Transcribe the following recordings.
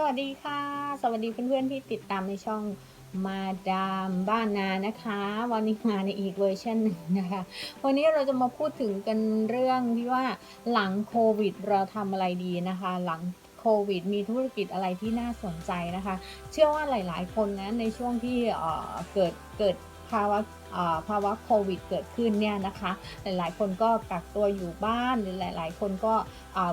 สวัสดีค่ะ สวัสดีเพื่อนๆที่ติดตามในช่องมาดามบ้านนานะคะ วันนี้มาในอีกเวอร์ชันหนึ่งนะคะ วันนี้เราจะมาพูดถึงกันเรื่องที่ว่าหลังโควิดเราทำอะไรดีนะคะ หลังโควิด มีธุรกิจอะไรที่น่าสนใจนะคะ เชื่อว่าหลายๆ คนนะในช่วงที่เอ่อเกิดเกิด ภาวะภาวะโควิดเกิดขึ้นเนี่ยนะคะ หลายๆ คนก็กักตัวอยู่บ้านหรือหลายๆ คนก็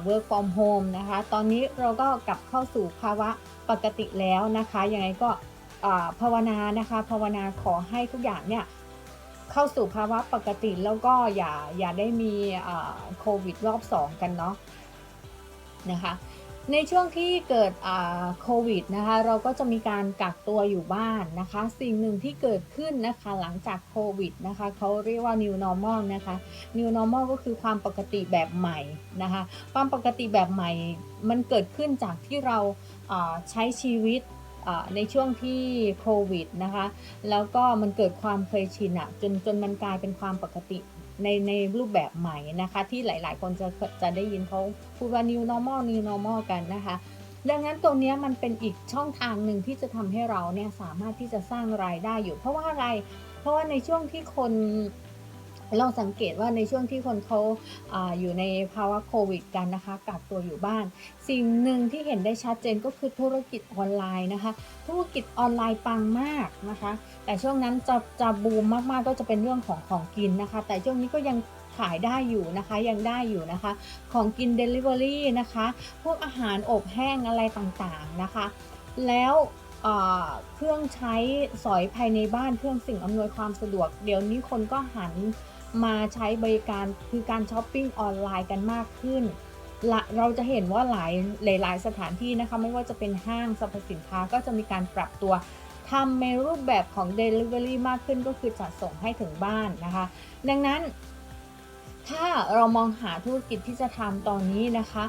work from home นะคะ ตอนนี้เราก็กลับเข้าสู่ภาวะปกติแล้วนะคะ ยังไงก็ภาวนานะคะ ภาวนาขอให้ทุกอย่างเนี่ยเข้าสู่ภาวะปกติแล้วก็อย่าอย่าได้มีโควิดรอบ 2 กันเนาะนะคะ ในช่วงที่เกิดโควิดนะคะเราก็จะมีการกักตัวอยู่บ้านนะคะ สิ่งหนึ่งที่เกิดขึ้นนะคะหลังจากโควิดนะคะเขาเรียกว่า new normal นะคะ new normal ก็คือความปกติแบบใหม่นะคะ ความปกติแบบใหม่มันเกิดขึ้นจากที่เราใช้ชีวิตในช่วงที่โควิดนะคะ แล้วก็มันเกิดความเคยชินอะจนจนมันกลายเป็นความปกติ ในในรูปแบบใหม่นะคะ ที่หลาย ๆ คนจะจะได้ยินเขาพูดว่า new normal new normal กันนะคะ ดังนั้นตรงนี้มันเป็นอีกช่องทางหนึ่งที่จะทำให้เราเนี่ยสามารถที่จะสร้างรายได้อยู่ เพราะว่าอะไร เพราะว่าในช่วงที่คน เราสังเกตว่าในช่วงที่คนเขาอาอยู่ในภาวะโควิดกันนะคะกักตัวอยู่บ้าน สิ่งหนึ่งที่เห็นได้ชัดเจนก็คือธุรกิจออนไลน์นะคะ ธุรกิจออนไลน์ปังมากนะคะ แต่ช่วงนั้นจะจะบูมมากๆก็จะเป็นเรื่องของของกินนะคะ แต่ช่วงนี้ก็ยังขายได้อยู่นะคะยังได้อยู่นะคะ ของกิน Delivery นะคะ พวกอาหารอบแห้งอะไรต่างๆนะคะ แล้วเอ่อเครื่องใช้สอยภายในบ้านเครื่องสิ่งอำนวยความสะดวก เดี๋ยวนี้คนก็หัน มาใช้บริการคือการช้อปปิ้งออนไลน์กันมากขึ้น เราจะเห็นว่าหลายหลาย ๆ สถานที่นะคะไม่ว่าจะเป็นห้างสรรพสินค้าก็จะมีการปรับตัวทำในรูปแบบของ Delivery มากขึ้นก็คือจัดส่งให้ถึงบ้านนะคะ ดังนั้น ถ้าเรามองหาธุรกิจที่จะทำตอนนี้นะคะ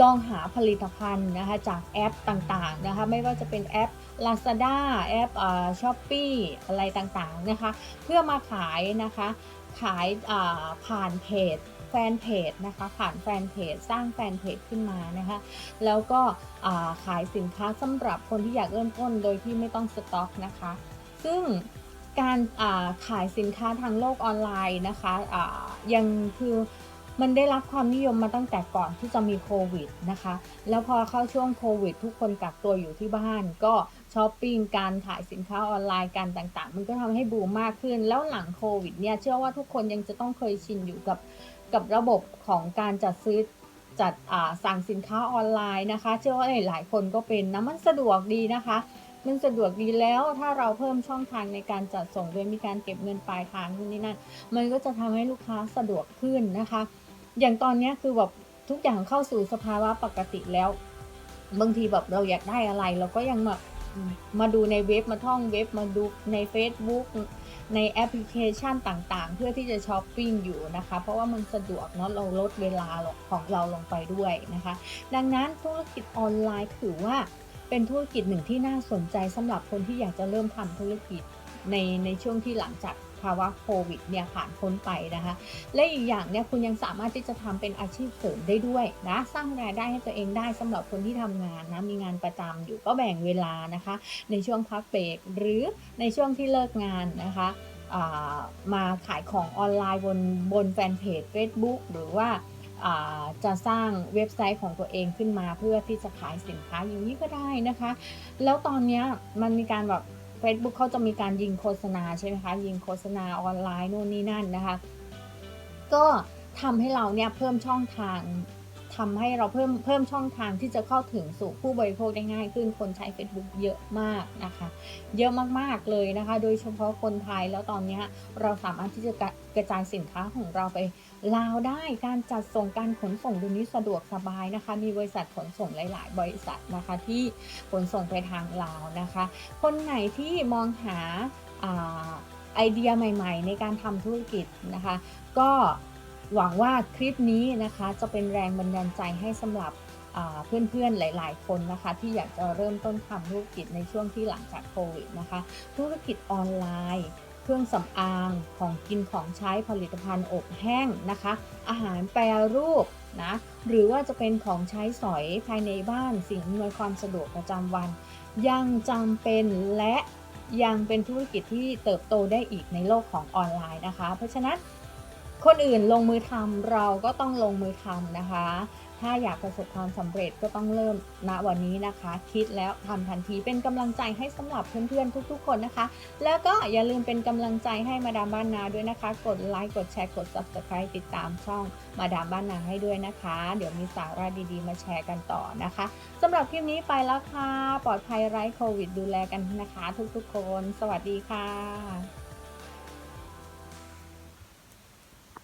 ลองหาผลิตภัณฑ์นะคะจากแอปต่างๆนะคะ ไม่ว่าจะเป็นแอป Lazada แอปช้อปปี้อะไรต่างๆนะคะ เพื่อมาขายนะคะ ขายผ่านเพจแฟนเพจนะคะผ่านแฟนเพจสร้างแฟนเพจขึ้นมานะคะแล้วก็ขายสินค้าสำหรับคนที่อยากเริ่มต้นโดยที่ไม่ต้องสต็อกนะคะ ซึ่งการขายสินค้าทางโลกออนไลน์นะคะยังคือ มันได้รับความนิยมมาตั้งแต่ก่อนที่จะมีโควิดนะคะ แล้วพอเข้าช่วงโควิด ทุกคนกักตัวอยู่ที่บ้าน ก็ช้อปปิ้งการขายสินค้าออนไลน์กันต่างๆ มันก็ทำให้บูมมากขึ้น แล้วหลังโควิดเนี่ยเชื่อว่าทุกคนยังจะต้องเคยชินอยู่กับกับระบบของการจัดซื้อจัดอ่าสั่งสินค้าออนไลน์นะคะ เชื่อว่าหลายคนก็เป็นนะมันสะดวกดีนะคะ มันสะดวกดีแล้วถ้าเราเพิ่มช่องทางในการจัดส่งโดยมีการเก็บเงินปลายทางนู่นนี่นั่นมันก็จะทำให้ลูกค้าสะดวกขึ้นนะคะ อย่างตอนนี้คือแบบทุกอย่างเข้าสู่สภาวะปกติแล้ว บางทีแบบเราอยากได้อะไร เราก็ยังแบบมาดูในเว็บมาท่องเว็บมาดูใน Facebook ในแอปพลิเคชันต่างๆ เพื่อที่จะช้อปปิ้งอยู่นะคะ เพราะว่ามันสะดวกเนาะเราลดเวลาของเราลงไปด้วยนะคะ ดังนั้นธุรกิจออนไลน์ถือว่า เป็นธุรกิจหนึ่งที่น่าสนใจสำหรับคนที่อยากจะเริ่มทำธุรกิจในในช่วงที่หลังจากภาวะโควิดเนี่ยผ่านพ้นไปนะคะ และอีกอย่างเนี่ยคุณยังสามารถที่จะทำเป็นอาชีพเสริมได้ด้วยนะสร้างรายได้ให้ตัวเองได้สำหรับคนที่ทำงานนะมีงานประจำอยู่ก็แบ่งเวลานะคะ ในช่วงพักเบรกหรือในช่วงที่เลิกงานนะคะมาขายของออนไลน์บนบนแฟนเพจ Facebook หรือว่า จะสร้างเว็บไซต์ของตัวเองขึ้นมาเพื่อที่จะขายสินค้าอย่างนี้ก็ได้นะคะ แล้วตอนนี้มันมีการแบบ Facebook เขาจะมีการยิงโฆษณาใช่ไหมคะ ยิงโฆษณาออนไลน์นู่นนี่นั่นนะคะ ก็ทำให้เราเนี่ยเพิ่มช่องทาง ทำให้เราเพิ่มเพิ่มช่องทางที่จะเข้าถึงสู่ผู้บริโภคได้ง่ายขึ้นคนใช้ Facebook เยอะมากนะคะ เยอะมากๆเลยนะคะ โดยเฉพาะคนไทยแล้วตอนนี้เราสามารถที่จะกระจายสินค้าของเราไปลาวได้การจัดส่งการขนส่งดูนี้สะดวกสบายนะคะ มีบริษัทขนส่งหลาย ๆ บริษัทนะคะที่ขนส่งไปทางลาวนะคะ คนไหนที่มองหาไอเดียใหม่ ๆ ในการทำธุรกิจนะคะ ก็ หวังว่าคลิปนี้นะคะจะเป็นแรงบันดาลใจให้สำหรับเพื่อนๆหลาย ๆ คนนะคะ ที่อยากจะเริ่มต้นทำธุรกิจในช่วงที่หลังจากโควิดนะคะ ธุรกิจออนไลน์เครื่องสำอางของกินของใช้ผลิตภัณฑ์อบแห้งนะคะ อาหารแปรรูปนะหรือว่าจะเป็นของใช้สอยภายในบ้านสิ่งอำนวยความสะดวกประจำวัน ยังจำเป็นและยังเป็นธุรกิจที่เติบโตได้อีกในโลกของออนไลน์นะคะ เพราะฉะนั้น คนอื่นลงมือทำเราก็ต้องลงมือทำนะคะ ถ้าอยากประสบความสำเร็จก็ต้องเริ่มณวันนี้นะคะ คิดแล้วทำทันทีเป็นกำลังใจให้สำหรับเพื่อนๆทุกๆ คนนะคะ แล้วก็อย่าลืมเป็นกำลังใจให้มาดามบ้านนาด้วยนะคะ กดไลค์กดแชร์กด subscribe ติดตามช่องมาดามบ้านนาให้ด้วยนะคะ เดี๋ยวมีสาระดีๆ มาแชร์กันต่อนะคะสำหรับคลิปนี้ไปแล้วค่ะ ปลอดภัยไร้โควิดดูแลกันนะคะ ทุกๆ คน สวัสดีค่ะ